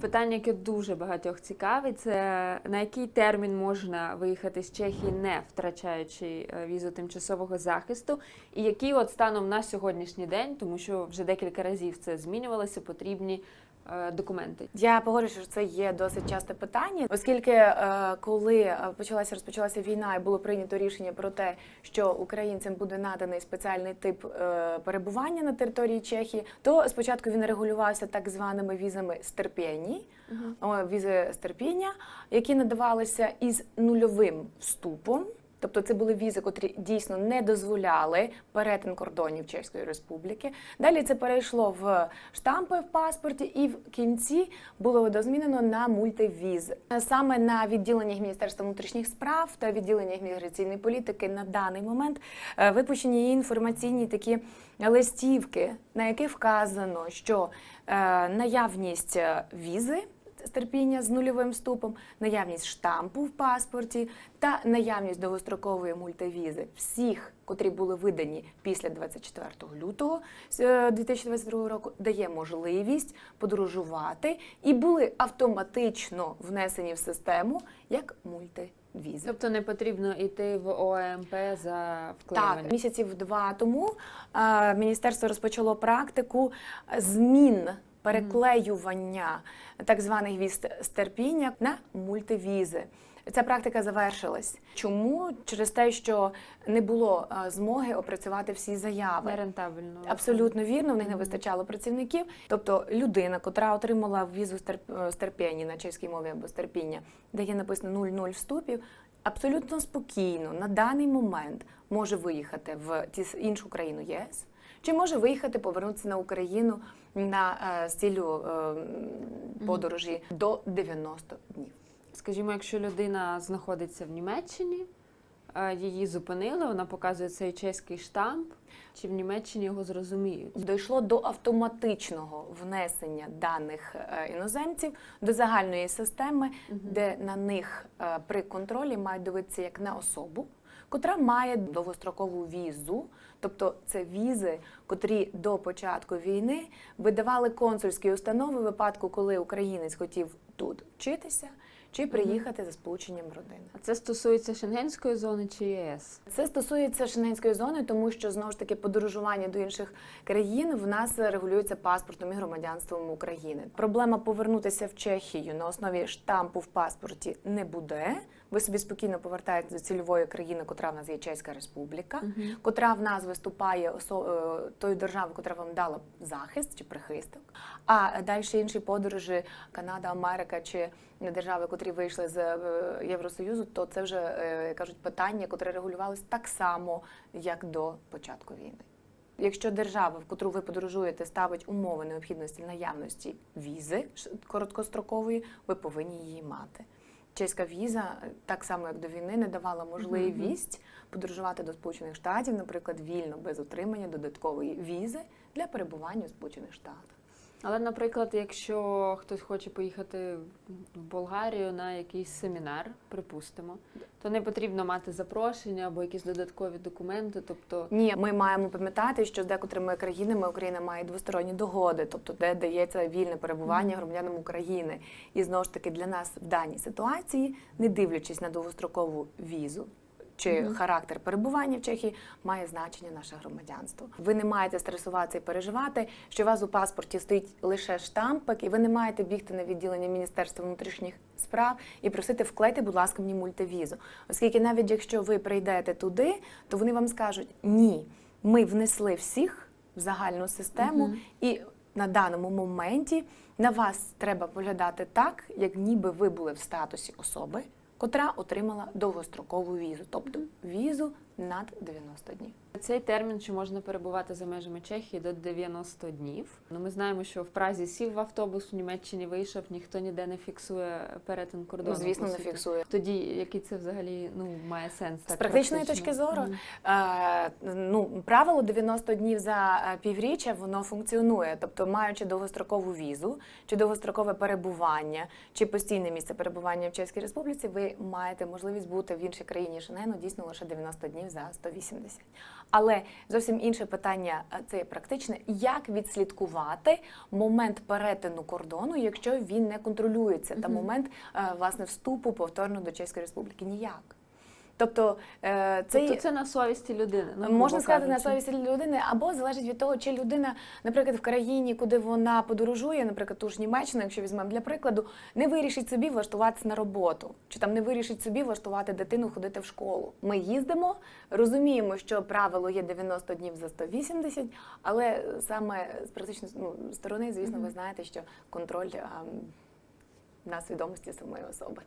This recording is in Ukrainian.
Питання, яке дуже багатьох цікавить, це на який термін можна виїхати з Чехії, не втрачаючи е, візу тимчасового захисту, і які от станом на сьогоднішній день, тому що вже декілька разів це змінювалося, потрібні документи. Я погоджуюся, що це є досить часте питання, оскільки е, коли е, почалася розпочалася війна і було прийнято рішення про те, що українцям буде наданий спеціальний тип е, перебування на території Чехії, то спочатку він регулювався так званими візами стерпєні, о, візи стерпіння, які надавалися із нульовим вступом. Тобто це були візи, котрі дійсно не дозволяли перетин кордонів Чеської Республіки. Далі це перейшло в штампи в паспорті, і в кінці було видозмінено на мультивіз. Саме на відділеннях Міністерства внутрішніх справ та відділеннях міграційної політики на даний момент е, випущені інформаційні такі листівки, на яких вказано, що е, наявність е, візи терпіння з нульовим вступом, наявність штампу в паспорті та наявність довгострокової мультивізи всіх, котрі були видані після 24 лютого е, 2022 року, дає можливість подорожувати і були автоматично внесені в систему як мультивізи. Тобто не потрібно йти в ОМП за вклеювання. Так, місяців два тому е, міністерство розпочало практику змін переклеювання так званих віз терпіння на мультивізи. Ця практика завершилась. Чому? Через те, що не було е, змоги опрацювати всі заяви. Нерентабельно. Абсолютно вірно, в них не вистачало працівників. Тобто людина, котра отримала візу терпіння на чеській мові або з терпіння, де є написано 0,0 вступів, абсолютно спокійно на даний момент може виїхати в ті іншу країну ЄС, чи може виїхати, повернутися на Україну на е, з ціллю е, подорожі до 90 днів. Скажімо, якщо людина знаходиться в Німеччині, е, її зупинили, вона показує цей чеський штамп, чи в Німеччині його зрозуміють? Дійшло до автоматичного внесення даних іноземців до загальної системи, де на них при контролі мають дивитися як на особу, котра має довгострокову візу. Тобто це візи, котрі до початку війни видавали консульські установи в випадку, коли українець хотів тут вчитися чи приїхати за сполученням родини. А це стосується Шенгенської зони чи ЄС? Це стосується шенгенської зони, тому що знову ж таки подорожування до інших країн в нас регулюється паспортом і громадянством України. Проблема повернутися в Чехію на основі штампу в паспорті не буде. Ви собі спокійно повертаєтесь до цільової країни, котра в нас є Чеська Республіка, котра в нас виступає осо- е, тою державою, котра вам дала захист чи прихисток. А далі інші подорожі Канада, Америка чи держави, котрі вийшли з е, Євросоюзу, то це вже е, кажуть питання, котре регулювалось так само, як до початку війни. Якщо держава, в котру ви подорожуєте, ставить умови необхідності наявності візи короткострокової, ви повинні її мати. Чеська віза, е, так само як до війни, не давала можливість подорожувати до Сполучених Штатів, наприклад, вільно без отримання додаткової візи для перебування у Сполучених Штатах. Але, наприклад, якщо хтось хоче поїхати в Болгарію на якийсь семінар, припустимо, то не потрібно мати запрошення або якісь додаткові документи. Тобто, Ні, ми маємо пам'ятати, що з декотрими країнами Україна має двосторонні догоди, тобто де дається вільне перебування громадянам України. І знову ж таки для нас в даній ситуації, не дивлячись на довгострокову візу. Чи характер перебування в Чехії має значення наше громадянство? Ви не маєте стресуватися і переживати, що у вас у паспорті стоїть лише штампик, і ви не маєте бігти на відділення Міністерства внутрішніх справ і просити вклейте, будь ласка, мені мультивізу. Оскільки навіть якщо ви прийдете туди, то вони вам скажуть ні, ми внесли всіх в загальну систему, і на даному моменті на вас треба поглядати так, як ніби ви були в статусі особи, котра отримала довгострокову візу, тобто візу над 90 днів. цей термін, що можна перебувати за межами Чехії до 90 днів. Ну, ми знаємо, що в Празі сів в автобус, в Німеччині вийшов, ніхто ніде не фіксує перетин кордону. Ну, звісно, не фіксує. Тоді який це взагалі ну має сенс? З практичної практично? точки зору, Мгм. е, ну, правило 90 днів за е, півріччя воно функціонує. Тобто, маючи довгострокову візу, чи довгострокове перебування, чи постійне місце перебування в Чеській Республіці, ви маєте можливість бути в іншій країні Шенгену дійсно лише 90 днів днів за 180. Але зовсім інше питання е, це є практичне. Як відслідкувати момент перетину кордону, якщо він не контролюється, та момент е, власне вступу повторно до Чеської Республіки? Ніяк. Тобто це Тобто це на совісті людини. Ну, Можна сказати на совісті людини, або залежить від того, чи людина, наприклад, в країні, куди вона подорожує, наприклад, ту ж Німеччину, якщо візьмемо для прикладу, не вирішить собі влаштуватися на роботу, чи там не вирішить собі влаштувати дитину ходити в школу. Ми їздимо, розуміємо, що правило є 90 днів за 180, але саме з практичної ну, сторони, звісно, ви знаєте, що контроль ам, на свідомості самої особи.